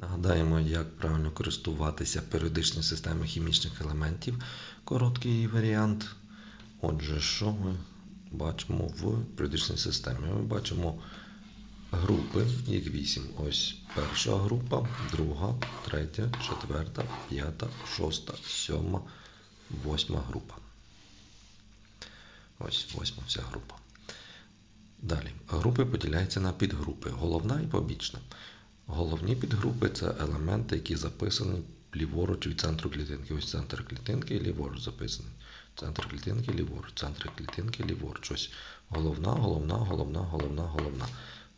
Нагадаємо, як правильно користуватися періодичною системою хімічних елементів. Короткий варіант. Отже, що ми бачимо в періодичній системі? Ми бачимо групи, їх вісім. Ось перша група, друга, третя, четверта, п'ята, шоста, сьома, восьма група. Ось восьма вся група. Далі. Групи поділяються на підгрупи. Головна і побічна. Головні підгрупи це елементи, які записані ліворуч від центру клітинки. Ось центр клітинки і ліворуч записаний. Центр клітинки ліворуч, центр клітинки ліворуч. Ось головна, головна, головна, головна, головна.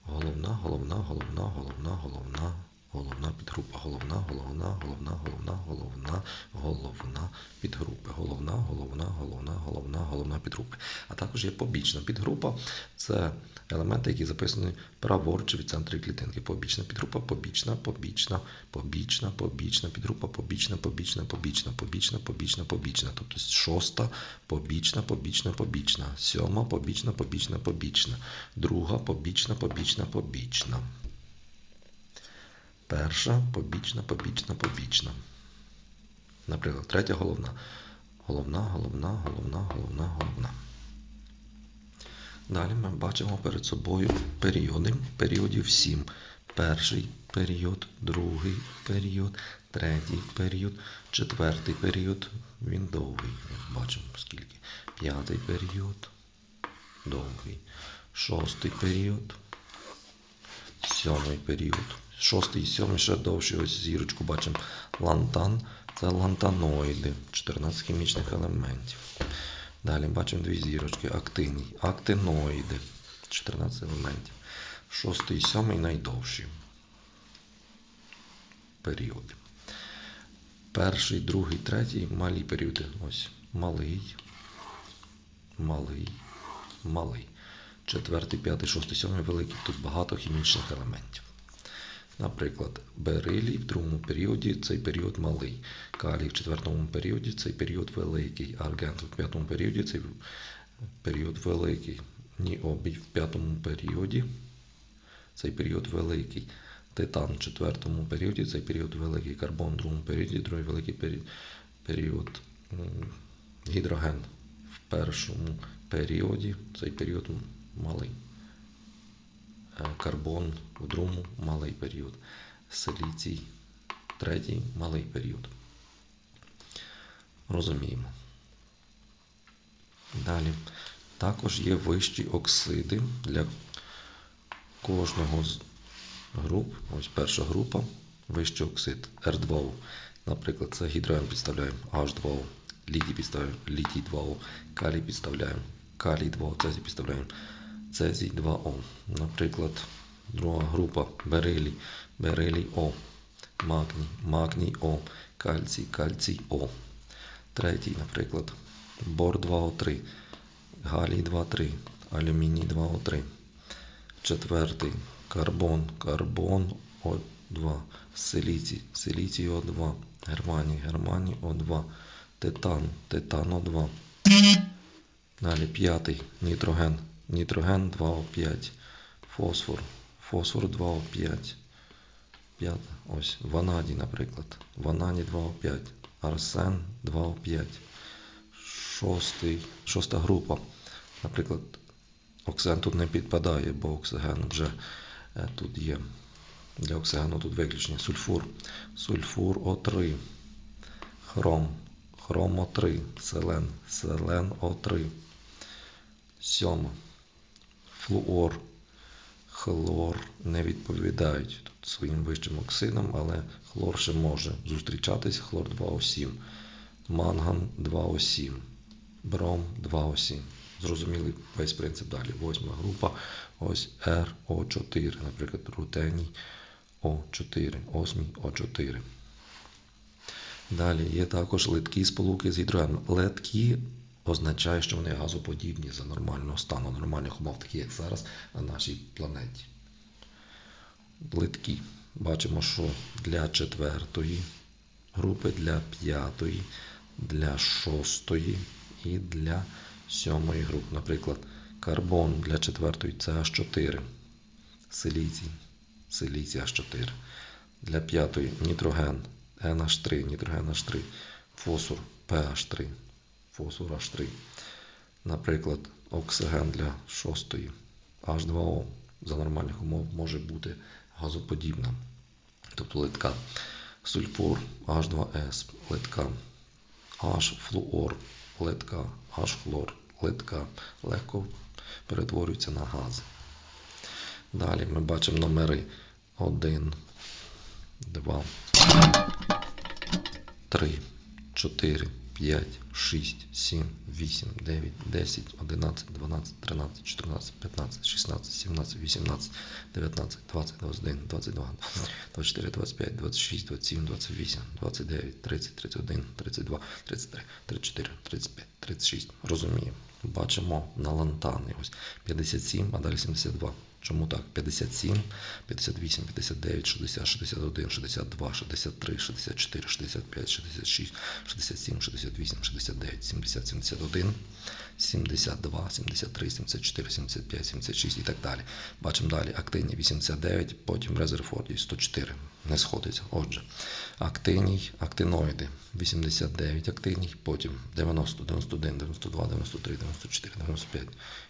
Головна, головна, головна, головна, головна, головна підгрупа. Головна, головна, головна, головна, головна, головна підгрупа. Головна, головна, головна, головна, головна підгрупа. А також є побічна підгрупа. Це елементи, які записані праворуч від центру клітинки. Побічна підгрупа, побічна, побічна, побічна, побічна підгрупа, побічна, побічна, побічна, побічна, побічна, побічна. Тобто шоста, побічна, побічна, побічна, сьома, побічна, побічна, побічна, друга, побічна, побічна, побічна. Перша, побічна, побічна, побічна. Наприклад, третя головна. Головна, головна, головна, головна, головна. Далі ми бачимо перед собою періоди. Періодів 7. Перший період, другий період, третій період, четвертий період. Він довгий. Бачимо скільки. П'ятий період. Довгий. Шостий період. Сьомий період. Шостий і сьомий ще довший. Ось зірочку бачимо. Лантан. Це лантаноїди. 14 хімічних елементів. Далі бачимо дві зірочки. Актиній. Актиноїди. 14 елементів. Шостий і сьомий найдовші періоди. Перший, другий, третій малі періоди. Ось малий, малий, малий. Четвертий, п'ятий, шостий, сьомий великий. Тут багато хімічних елементів. Наприклад, берилій в другому періоді цей період малий. Калій в четвертому періоді цей період великий. Аргент в п'ятому періоді цей період великий. Ніобій в п'ятому періоді цей період великий. Титан в четвертому періоді цей період великий. Карбон в другому періоді, другий великий пері- період. Гідроген в першому періоді цей період малий. Е, Карбон в другому малий період. Силіцій третій малий період. Розуміємо. Далі. Також є вищі оксиди для кожного з груп. Ось перша група вищий оксид R2O. Наприклад, це гідроген підставляємо H2O, літій підставляємо літій 2O, калій підставляємо калій 2O, цезій підставляємо цезій 2O. Наприклад, друга група берилій, берилій О, магній, магній О, кальцій, кальцій О. Третій, наприклад, бор 2О3, галій 2,3, алюміній 2О3. Четвертий. Карбон, карбон О2, силіцій, силіцій О2, германій, германій О2, титан, титан О2. Далі п'ятий. Нітроген, нітроген 2О5, фосфор, фосфор 2О5. П'ята, ось ванадій, наприклад. Ванадій 2О5, арсен 2О5. Шостий, шоста група. Наприклад, оксиген тут не підпадає, бо оксиген вже е, тут є. Для оксигену тут виключення. Сульфур. Сульфур О3. Хром. Хром О3. Селен. Селен О3. Сьома. Флуор. Хлор не відповідають тут своїм вищим оксидам, але хлор ще може зустрічатись. Хлор 2О7. Манган 2О7. Бром 2О7. Зрозуміли весь принцип далі. Восьма група. Ось РО4, наприклад, рутеній О4, осмій О4. Далі є також литкі сполуки з гідрогеном. Литкі означає, що вони газоподібні за нормального стану, нормальних умов, такі як зараз на нашій планеті. Литкі. Бачимо, що для четвертої групи, для п'ятої, для шостої і для сьомої групи. Наприклад, карбон для четвертої це H4, силіцій, силіцій H4. Для п'ятої нітроген NH3, нітроген H3, фосфор PH3, фосфор H3. Наприклад, оксиген для шостої H2O за нормальних умов може бути газоподібна, тобто литка. Сульфур H2S, литка. H-флуор, литка. H-хлор, литка. Легко перетворюється на гази. Далі ми бачимо номери 1, 2, 3, 4, 5, 6, 7, 8, 9, 10, 11, 12, 13, 14, 15, 16, 17, 18, 19, 20, 21, 22, 24, 25, 26, 27, 28, 29, 30, 31, 32, 33, 34, 35, 36. Розуміємо. Бачимо на лантани. Ось 57, а далі 72. Чому так? 57, 58, 59, 60, 61, 62, 63, 64, 65, 66, 67, 68, 69, 70, 71, 72, 73, 74, 75, 76 і так далі. Бачимо далі актиній 89, потім резерфордій 104. Не сходиться. Отже, актиній, актиноїди 89 актиній, потім 90, 91, 92, 93, 94, 95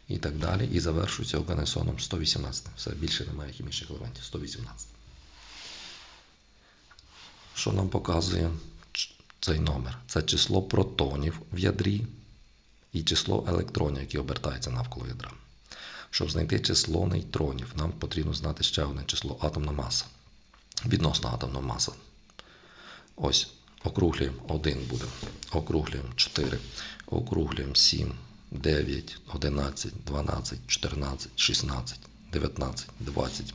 і так далі. І завершується органесоном 118. Все більше немає хімічних елементів. 118. Що нам показує цей номер? Це число протонів в ядрі і число електронів, які обертаються навколо ядра. Щоб знайти число нейтронів, нам потрібно знати ще одне число атомна маса. Відносно атомна маса. Ось, округлюємо 1 буде, округлюємо 4, округлюємо 7, 9, 11, 12, 14, 16, 19, 20,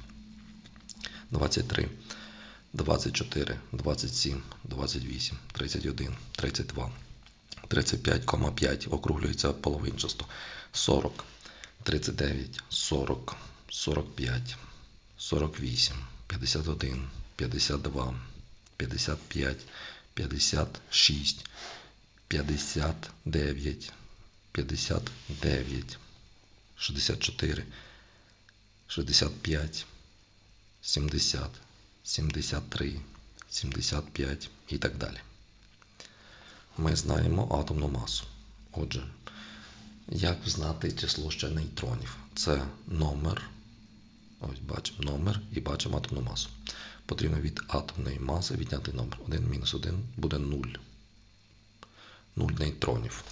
23, 24, 27, 28, 31, 32, 35,5 округлюється половинчасто, 40, 39, 40, 45, 48, 51, 52, 55, 56, 59, 59, 64, 65, 70, 73, 75 і так далі. Ми знаємо атомну масу. Отже, як знати число ще нейтронів? Це номер. Ось бачимо номер і бачимо атомну масу. Потрібно від атомної маси відняти номер. 1 мінус 1 буде 0. 0 нейтронів.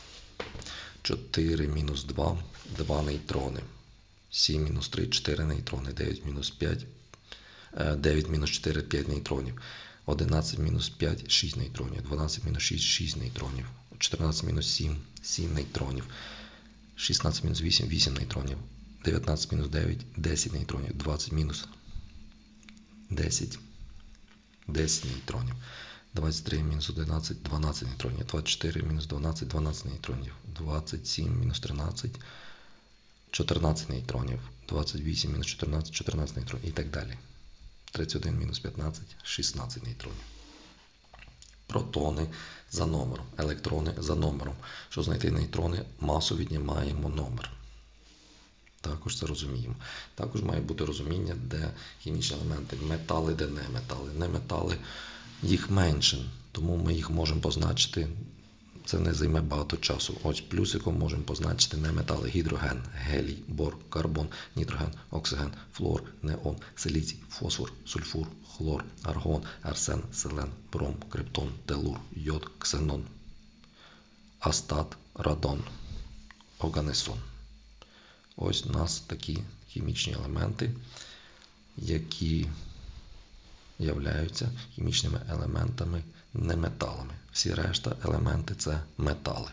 4 мінус 2 2 нейтрони. 7 мінус 3 4 нейтрони. 9 мінус 5 е, 9 мінус 4 5 нейтронів. 11 мінус 5 6 нейтронів. 12 мінус 6 6 нейтронів. 14 мінус 7 7 нейтронів. 16 мінус 8 8 нейтронів. 19 мінус 9 10 нейтронів. 20 мінус 10 10 нейтронів. 23 мінус 11 12 нейтронів. 24 мінус 12 12 нейтронів. 27 мінус 13 14 нейтронів. 28 мінус 14 14 нейтронів і так далі. 31 мінус 15 16 нейтронів. Протони за номером, електрони за номером. Щоб знайти нейтрони, масу віднімаємо номер. Також це розуміємо. Також має бути розуміння, де хімічні елементи, метали, де не метали. Не метали їх менше, тому ми їх можемо позначити. Це не займе багато часу. Ось плюсиком можемо позначити не метали: гідроген, гелій, бор, карбон, нітроген, оксиген, флор, неон, силіцій, фосфор, сульфур, хлор, аргон, арсен, селен, бром, криптон, телур, йод, ксенон, астат, радон, оганесон. Ось у нас такі хімічні елементи, які являються хімічними елементами неметалами. Всі решта елементи це метали.